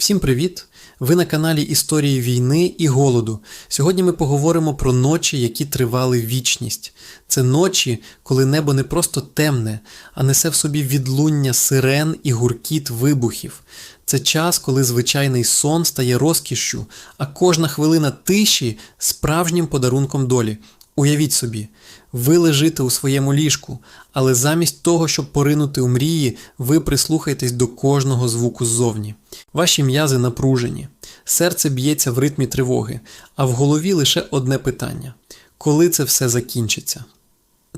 Всім привіт! Ви на каналі Історії війни і голоду. Сьогодні ми поговоримо про ночі, які тривали вічність. Це ночі, коли небо не просто темне, а несе в собі відлуння сирен і гуркіт вибухів. Це час, коли звичайний сон стає розкішшю, а кожна хвилина тиші справжнім подарунком долі. Уявіть собі, ви лежите у своєму ліжку, але замість того, щоб поринути у мрії, ви прислухаєтесь до кожного звуку ззовні. Ваші м'язи напружені, серце б'ється в ритмі тривоги, а в голові лише одне питання: коли це все закінчиться?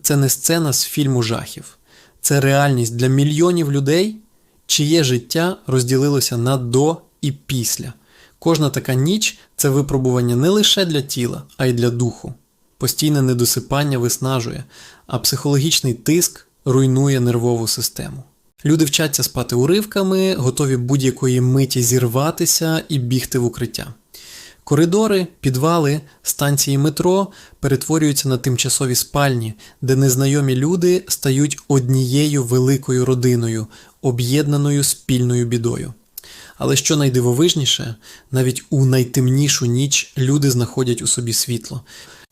Це не сцена з фільму жахів, це реальність для мільйонів людей, чиє життя розділилося на до і після. Кожна така ніч це випробування не лише для тіла, а й для духу. Постійне недосипання виснажує, а психологічний тиск руйнує нервову систему. Люди вчаться спати уривками, готові будь-якої миті зірватися і бігти в укриття. Коридори, підвали, станції метро перетворюються на тимчасові спальні, де незнайомі люди стають однією великою родиною, об'єднаною спільною бідою. Але що найдивовижніше, навіть у найтемнішу ніч люди знаходять у собі світло.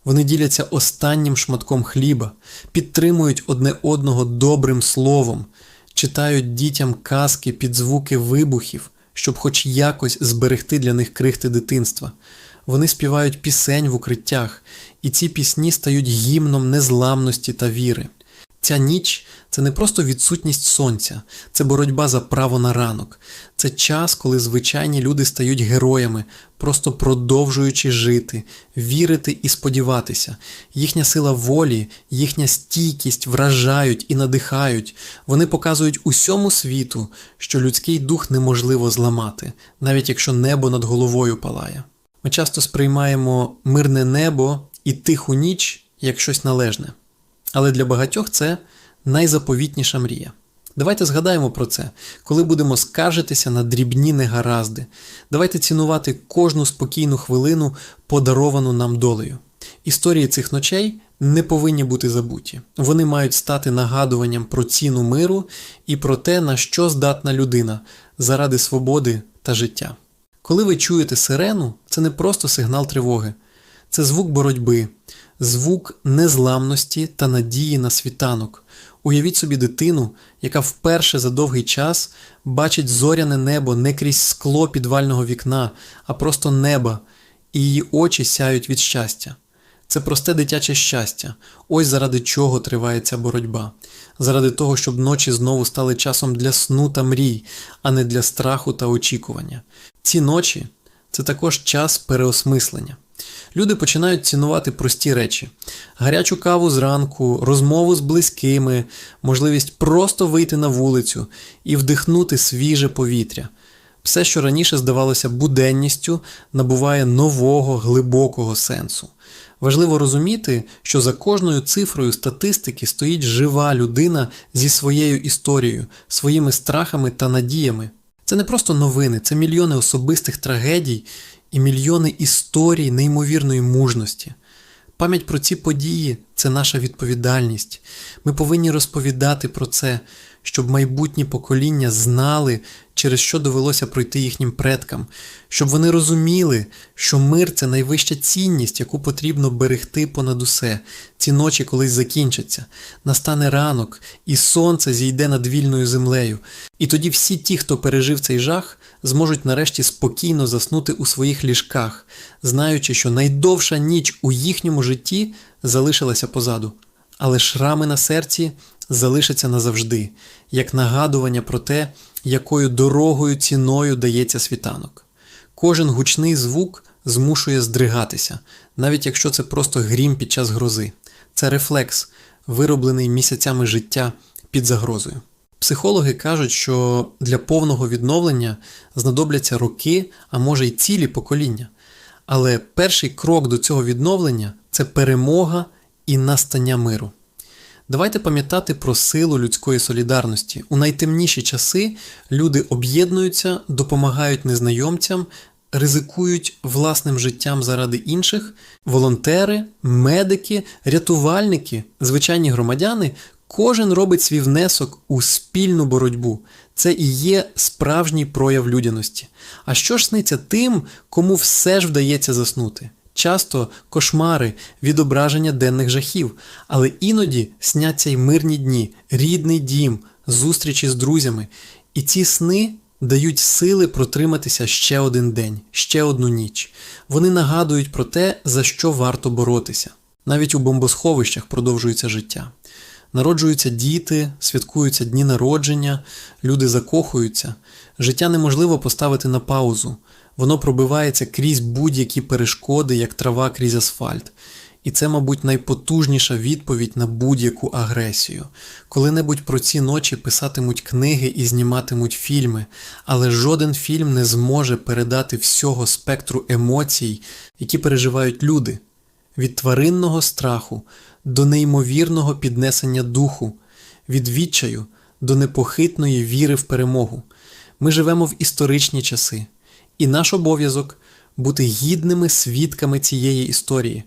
Вони діляться останнім шматком хліба, підтримують одне одного добрим словом, читають дітям казки під звуки вибухів, щоб хоч якось зберегти для них крихти дитинства. Вони співають пісень в укриттях, і ці пісні стають гімном незламності та віри. Ця ніч це не просто відсутність сонця, це боротьба за право на ранок. Це час, коли звичайні люди стають героями, просто продовжуючи жити, вірити і сподіватися. Їхня сила волі, їхня стійкість вражають і надихають. Вони показують усьому світу, що людський дух неможливо зламати, навіть якщо небо над головою палає. Ми часто сприймаємо мирне небо і тиху ніч як щось належне. Але для багатьох це найзаповітніша мрія. Давайте згадаємо про це, коли будемо скаржитися на дрібні негаразди. Давайте цінувати кожну спокійну хвилину, подаровану нам долею. Історії цих ночей не повинні бути забуті. Вони мають стати нагадуванням про ціну миру і про те, на що здатна людина заради свободи та життя. Коли ви чуєте сирену, це не просто сигнал тривоги, це звук боротьби, звук незламності та надії на світанок. Уявіть собі дитину, яка вперше за довгий час бачить зоряне небо не крізь скло підвального вікна, а просто неба, і її очі сяють від щастя. Це просте дитяче щастя. Ось заради чого триває ця боротьба. Заради того, щоб ночі знову стали часом для сну та мрій, а не для страху та очікування. Ці ночі це також час переосмислення. Люди починають цінувати прості речі: гарячу каву зранку, розмову з близькими, можливість просто вийти на вулицю і вдихнути свіже повітря. Все, що раніше здавалося буденністю, набуває нового глибокого сенсу. Важливо розуміти, що за кожною цифрою статистики стоїть жива людина зі своєю історією, своїми страхами та надіями. Це не просто новини, це мільйони особистих трагедій і мільйони історій неймовірної мужності. Пам'ять про ці події це наша відповідальність. Ми повинні розповідати про це, щоб майбутні покоління знали, через що довелося пройти їхнім предкам, щоб вони розуміли, що мир це найвища цінність, яку потрібно берегти понад усе. Ці ночі колись закінчаться, настане ранок, і сонце зійде над вільною землею. І тоді всі ті, хто пережив цей жах, зможуть нарешті спокійно заснути у своїх ліжках, знаючи, що найдовша ніч у їхньому житті залишилася позаду. Але шрами на серці залишаться назавжди, як нагадування про те, якою дорогою ціною дається світанок. Кожен гучний звук змушує здригатися, навіть якщо це просто грім під час грози. Це рефлекс, вироблений місяцями життя під загрозою. Психологи кажуть, що для повного відновлення знадобляться роки, а може й цілі покоління. Але перший крок до цього відновлення це перемога і настання миру. Давайте пам'ятати про силу людської солідарності. У найтемніші часи люди об'єднуються, допомагають незнайомцям, ризикують власним життям заради інших. Волонтери, медики, рятувальники, звичайні громадяни. Кожен робить свій внесок у спільну боротьбу. Це і є справжній прояв людяності. А що ж сниться тим, кому все ж вдається заснути? Часто кошмари, відображення денних жахів, але іноді сняться й мирні дні, рідний дім, зустрічі з друзями. І ці сни дають сили протриматися ще один день, ще одну ніч. Вони нагадують про те, за що варто боротися. Навіть у бомбосховищах продовжується життя. Народжуються діти, святкуються дні народження, люди закохуються. Життя неможливо поставити на паузу. Воно пробивається крізь будь-які перешкоди, як трава крізь асфальт. І це, мабуть, найпотужніша відповідь на будь-яку агресію. Коли-небудь про ці ночі писатимуть книги і зніматимуть фільми, але жоден фільм не зможе передати всього спектру емоцій, які переживають люди від тваринного страху до неймовірного піднесення духу, від відчаю до непохитної віри в перемогу. Ми живемо в історичні часи, і наш обов'язок бути гідними свідками цієї історії,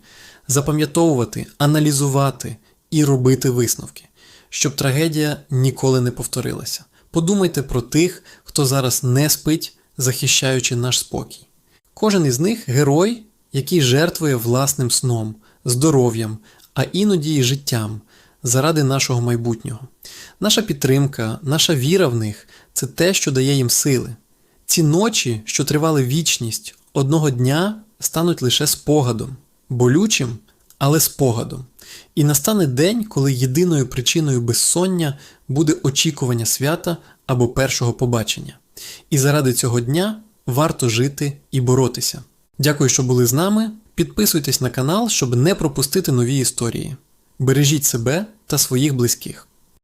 запам'ятовувати, аналізувати і робити висновки, щоб трагедія ніколи не повторилася. Подумайте про тих, хто зараз не спить, захищаючи наш спокій. Кожен із них герой, який жертвує власним сном, здоров'ям, а іноді й життям заради нашого майбутнього. Наша підтримка, наша віра в них це те, що дає їм сили. Ці ночі, що тривали вічність, одного дня стануть лише спогадом, болючим, але спогадом. І настане день, коли єдиною причиною безсоння буде очікування свята або першого побачення. І заради цього дня варто жити і боротися. Дякую, що були з нами. Підписуйтесь на канал, щоб не пропустити нові історії. Бережіть себе та своїх близьких.